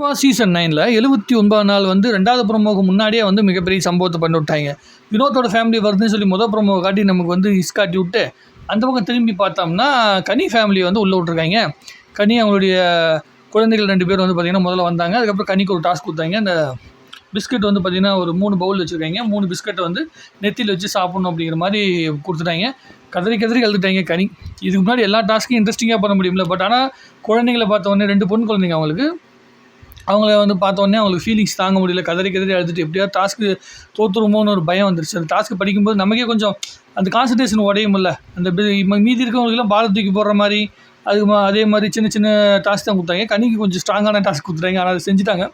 Boss season நைனில் எழுபத்தி ஒன்பது நாள் வந்து ரெண்டாவது ப்ரோமோக்கு முன்னாடியே வந்து மிகப்பெரிய சம்பவத்தை பண்ணி விட்டாங்க. வினோத்தோட ஃபேமிலி வருதுன்னு சொல்லி முதல் ப்ரோமோ காட்டி நமக்கு வந்து இஸ் காட்டி விட்டு அந்த பக்கம் திரும்பி பார்த்தோம்னா கனி ஃபேமிலி வந்து உள்ளே விட்ருக்காங்க கனி அவங்களுடைய குழந்தைகள் ரெண்டு பேர் வந்து பார்த்திங்கன்னா முதல்ல வந்தாங்க. அதுக்கப்புறம் கனிக்கு ஒரு டாஸ்க் கொடுத்தாங்க. அந்த பிஸ்கட் வந்து பார்த்திங்கன்னா ஒரு மூணு பவுல் வச்சுருக்காங்க. மூணு பிஸ்கட்டை வந்து நெத்தியில் வச்சு சாப்பிட்ணும் அப்படிங்கிற மாதிரி கொடுத்துட்டாங்க. கதறி கதறி எழுதுட்டாங்க கனி. இதுக்கு முன்னாடி எல்லா டாஸ்க்கும் இன்ட்ரெஸ்டிங்காக பண்ண முடியும்ல. பட் ஆனால் குழந்தைங்கள பார்த்த உடனே ரெண்டு பொண்ணு குழந்தைங்க அவங்களுக்கு. அவங்கள வந்து பார்த்தோன்னே அவங்களுக்கு ஃபீலிங்ஸ் தாங்க முடியல. கதறி கதறி எழுதிட்டு எப்படியாவது டாஸ்க்கு தோற்றுருமோன்னு ஒரு பயம் வந்துருச்சு. அந்த டாஸ்க்கு படிக்கும்போது நமக்கே கொஞ்சம் அந்த கான்சன்ட்ரேஷன் உடையுமில்ல அந்த மீதி இருக்கவங்களுக்குலாம் பால தூக்கி போடுற மாதிரி அதுக்கு மா- அதே மாதிரி சின்ன சின்ன டாஸ்க் தான் கொடுத்தாங்க. கனிக்கு கொஞ்சம் ஸ்ட்ராங்கான டாஸ்க் கொடுத்துட்டாங்க. ஆனால் அதை செஞ்சுட்டாங்க.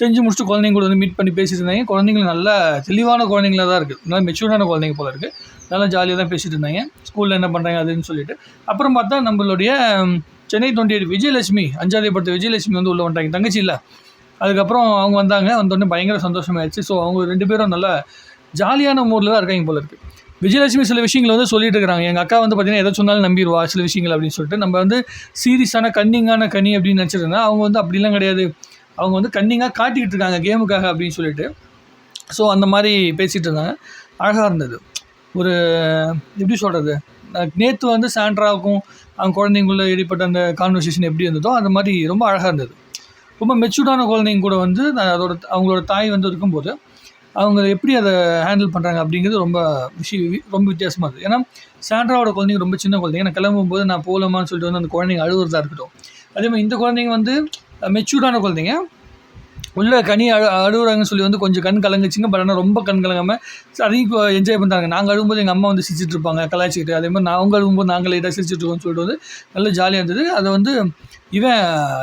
செஞ்சு முடிச்சுட்டு குழந்தைங்க கூட வந்து மீட் பண்ணி பேசிட்டு இருந்தாங்க. குழந்தைங்க நல்ல தெளிவான குழந்தைங்களா தான் இருக்குது நல்லா மெச்சூர்டான குழந்தைங்க போல இருக்குது நல்லா ஜாலியாக தான் பேசிகிட்டு இருந்தாங்க. ஸ்கூலில் என்ன பண்ணுறாங்க அதுன்னு சொல்லிட்டு. அப்புறம் பார்த்தா நம்மளுடைய சென்னை டுவெண்ட்டி எயிட் விஜயலட்சுமி அஞ்சாவது படத்து விஜயலட்சுமி வந்து உள்ளே வந்துட்டாங்க. தங்கச்சி இல்லை. அதுக்கப்புறம் அவங்க வந்தாங்க வந்தோடனே பயங்கர சந்தோஷமாயிடுச்சு. ஸோ அவங்க ரெண்டு பேரும் நல்லா ஜாலியான மூடில் தான் இருக்காங்க போல இருக்குது விஜயலட்சுமி சில விஷயங்கள் வந்து சொல்லிட்டு இருக்கிறாங்க. எங்கள் அக்கா வந்து பார்த்தீங்கன்னா எதை சொன்னாலும் நம்பிடுவா சில விஷயங்கள் அப்படின்னு சொல்லிட்டு. நம்ம வந்து சீரியஸான கன்னிங்கான கனி அப்படின்னு நினச்சிருந்தா அவங்க வந்து அப்படிலாம் கிடையாது. அவங்க வந்து கன்னிங்காக காட்டிக்கிட்டு இருக்காங்க கேமுக்காக அப்படின்னு சொல்லிட்டு. ஸோ அந்த மாதிரி பேசிகிட்டு இருந்தாங்க. அழகாக இருந்தது. ஒரு எப்படி சொல்கிறது நேற்று வந்து சாண்ட்ராவுக்கும் அவங்க குழந்தைங்களுக்குள்ள ஏற்பட்ட அந்த கான்வர்சேஷன் எப்படி இருந்ததோ அந்த மாதிரி ரொம்ப அழகாக இருந்தது. ரொம்ப மெச்சூர்டான குழந்தைங்க கூட வந்து நான் அதோட அவங்களோட தாய் வந்து இருக்கும்போது அவங்க எப்படி அதை ஹேண்டில் பண்ணுறாங்க அப்படிங்கிறது ரொம்ப விஷயம் ரொம்ப வித்தியாசமாக இருக்குது ஏன்னா சாண்ட்ராவோட குழந்தைங்க ரொம்ப சின்ன குழந்தைங்க. நான் கிளம்பும்போது நான் போகலாமான்னு சொல்லிட்டு வந்து அந்த குழந்தைங்க அழுகுறதா இருக்கட்டும். அதே மாதிரி இந்த குழந்தைங்க வந்து மெச்சூர்டான குழந்தைங்க. உள்ள கனி அழு அழுகுறாங்கன்னு சொல்லி வந்து கொஞ்சம் கண் கலங்குச்சிங்க பட் ஆனால் ரொம்ப கண் கலங்காமல் அதையும் என்ஜாய் பண்ணுறாங்க நாங்கள் அழுகும்போது எங்கள் அம்மா வந்து சிரிச்சிட்டு இருப்பாங்க கலாய்ச்சிக்கிட்டு. அதே மாதிரி நான் அவங்க அழுகும்போது நாங்கள் லைட்டாக சிரிச்சிட்டு இருக்கோம்னு சொல்லிட்டு வந்து நல்ல ஜாலியாக இருந்தது. அதை வந்து இவன்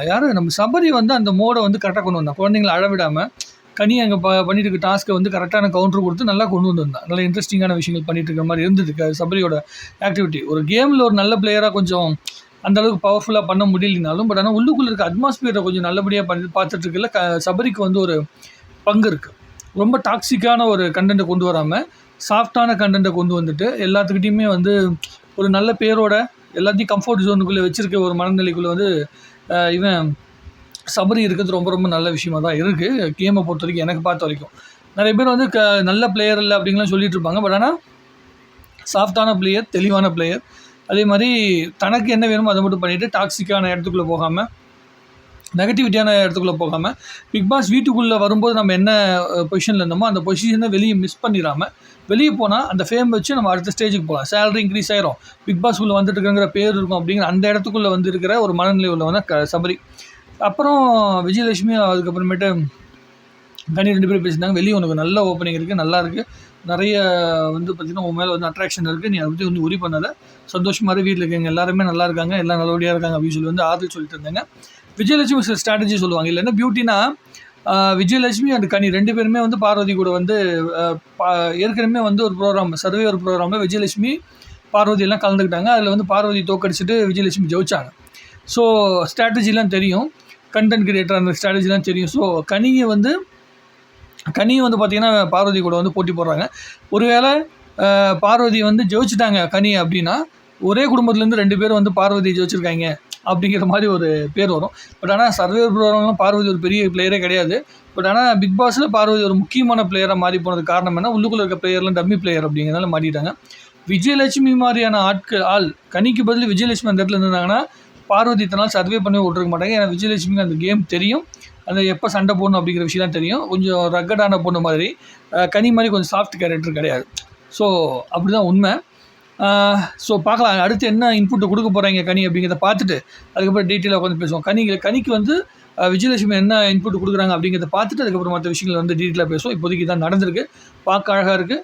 யார்? நம்ம சபரி வந்து அந்த மோடை வந்து கரெக்டாக கொண்டு வந்தான். குழந்தைங்கள அழவிடாமல் கனி அங்கே ப பண்ணிட்டு இருக்க டாஸ்க்கை வந்து கரெக்டான கவுண்டர் கொடுத்து நல்லா கொண்டு வந்திருந்தான். நல்ல இன்ட்ரெஸ்டிங்கான விஷயங்கள் பண்ணிட்டு இருக்கிற மாதிரி இருந்தது சபரியோட ஆக்டிவிட்டி ஒரு கேமில் ஒரு நல்ல பிளேயராக கொஞ்சம் அந்த அளவுக்கு பவர்ஃபுல்லாக பண்ண முடியலனாலும் பட் ஆனால் உள்ளுக்குள்ளே இருக்க அட்மாஸ்பியரை கொஞ்சம் நல்லபடியாக பண்ணி பார்த்துட்ருக்கல க சபரிக்கு வந்து ஒரு பங்கு இருக்குது ரொம்ப டாக்ஸிக்கான ஒரு கண்டென்ட்டை கொண்டு வராமல் சாஃப்டான கண்டென்ட்டை கொண்டு வந்துட்டு எல்லாத்துக்கிட்டையுமே வந்து ஒரு நல்ல பேரோட எல்லாத்தையும் கம்ஃபர்ட் ஜோனுக்குள்ளே வச்சுருக்க ஒரு மனநிலைக்குள்ளே வந்து இவன் சபரி இருக்கிறது ரொம்ப ரொம்ப நல்ல விஷயமா தான் இருக்குது கேமை பொறுத்த வரைக்கும் எனக்கு பார்த்த வரைக்கும். நிறைய பேர் வந்து க நல்ல பிளேயர் இல்லை அப்படிங்கலாம் சொல்லிட்டு இருப்பாங்க. பட் ஆனால் சாஃப்டான பிளேயர் தெளிவான பிளேயர் அதே மாதிரி தனக்கு என்ன வேணுமோ அதை மட்டும் பண்ணிவிட்டு டாக்ஸிக்கான இடத்துக்குள்ளே போகாமல் நெகட்டிவிட்டியான இடத்துக்குள்ளே போகாமல் பிக் பாஸ் வீட்டுக்குள்ளே வரும்போது நம்ம என்ன பொசிஷனில் இருந்தோமோ அந்த பொசிஷனை வெளியே மிஸ் பண்ணிடாமல் வெளியே போனால் அந்த ஃபேம் வச்சு நம்ம அடுத்த ஸ்டேஜுக்கு போகலாம். சேலரி இன்க்ரீஸ் ஆயிரும். பிக் பாஸ் உள்ள வந்துட்டு பேர் இருக்கும் அப்படிங்கிற அந்த இடத்துக்குள்ளே வந்து இருக்கிற ஒரு மனநிலை உள்ளவன் க சபரி. அப்புறம் விஜயலட்சுமி அதுக்கப்புறமேட்டு கனி ரெண்டு பேரும் பேசியிருந்தாங்க வெளியே உனக்கு நல்ல ஓப்பனிங் இருக்குது நல்லா இருக்குது நிறைய வந்து பார்த்திங்கன்னா உன் மேலே வந்து அட்ராக்ஷன் இருக்குது நீ அதை பற்றி வந்து உரி பண்ணாத. சந்தோஷமாக வீட்டில் இருக்கீங்க. எல்லாருமே நல்லா இருக்காங்க. எல்லாம் நல்லபடியாக இருக்காங்க அப்படின்னு சொல்லி வந்து ஆறுதல் சொல்லிட்டு இருந்தாங்க. விஜயலட்சுமி சில ஸ்ட்ராட்டஜி சொல்லுவாங்க. இல்லைன்னா பியூட்டினா விஜயலட்சுமி அண்ட் கனி ரெண்டு பேருமே வந்து பார்வதி கூட வந்து பா- ஏற்கனவே வந்து ஒரு ப்ரோக்ராம் சர்வே ஒரு ப்ரோக்ராமில் விஜயலட்சுமி பார்வதி எல்லாம் கலந்துக்கிட்டாங்க. அதில் வந்து பார்வதி தோக்கடிச்சிட்டு விஜயலட்சுமி ஜெயிச்சாங்க. ஸோ ஸ்ட்ராட்டஜிலாம் தெரியும். கண்டென்ட் கிரியேட்டர் அந்த ஸ்ட்ராட்டஜிலாம் தெரியும். ஸோ கனியை வந்து கனியும் வந்து பார்த்திங்கன்னா பார்வதி கூட வந்து போட்டி போடுறாங்க. ஒருவேளை பார்வதி வந்து ஜெயிச்சிட்டாங்க கனி அப்படின்னா ஒரே குடும்பத்துலேருந்து ரெண்டு பேரும் வந்து பார்வதி ஜெயிச்சிருக்காங்க அப்படிங்கிற மாதிரி ஒரு பேர் வரும். பட் ஆனால் சர்வே ப்ரோக்ராம்லாம் பார்வதி ஒரு பெரிய பிளேயரே கிடையாது. பட் ஆனால் பிக் பாஸில் பார்வதி ஒரு முக்கியமான பிளேயராக மாறி போனது காரணம் என்ன? உள்ளுக்குள்ள இருக்க பிளேயர்லாம் டம்மி பிளேயர் அப்படிங்கிறதால மாட்டிட்டாங்க விஜயலட்சுமி மாதிரியான ஆட்கள் ஆள் கனிக்கு பதில் விஜயலட்சுமி அந்த இடத்துல இருந்தாங்கன்னா பார்வதி இத்தனை சர்வே பண்ணி விட்ருக்க மாட்டாங்க. ஏன்னா விஜயலட்சுமிக்கு அந்த கேம் தெரியும். அந்த எப்போ சண்டை போடணும் அப்படிங்கிற விஷயம் தெரியும். கொஞ்சம் ரக்கடான பொண்ணு மாதிரி. கனி மாதிரி கொஞ்சம் சாஃப்ட் கேரக்டர் கிடையாது. ஸோ அப்படி தான் உண்மை ஸோ பார்க்கலாம். அடுத்து என்ன இன்புட்டு கொடுக்க போகிறாங்க கனி அப்படிங்கிறத பார்த்துட்டு அதுக்கப்புறம் டீட்டெயிலாக உட்காந்து பேசுவோம். கனி கனிக்கு வந்து விஜயலட்சுமி என்ன இன்புட் கொடுக்குறாங்க அப்படிங்கிறத பார்த்துட்டு அதுக்கப்புறம் மற்ற விஷயங்கள் வந்து டீட்டெயிலாக பேசுவோம். இப்போதைக்கு தான் நடந்திருக்கு. பார்க்க அழகாக இருக்குது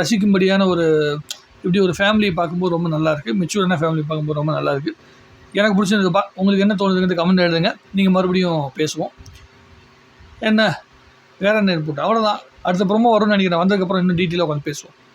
ரசிக்கும்படியான ஒரு இப்படி ஒரு ஃபேமிலியை பார்க்கும்போது ரொம்ப நல்லாயிருக்கு மெச்சூரான ஃபேமிலி பார்க்கும்போது ரொம்ப நல்லாயிருக்கு எனக்கு பிடிச்சிருக்குப்பா. உங்களுக்கு என்ன தோணுதுங்கிறது கமெண்ட் எழுதுங்க. நீங்கள் மறுபடியும் பேசுவோம். என்ன? வேற என்ன இன்புட் அவ்வளோதான் அடுத்த ப்ரோமோ வரும்னு நினைக்கிறேன். வந்ததுக்கப்புறம் இன்னும் டீட்டெயிலாக உட்காந்து பேசுவோம்.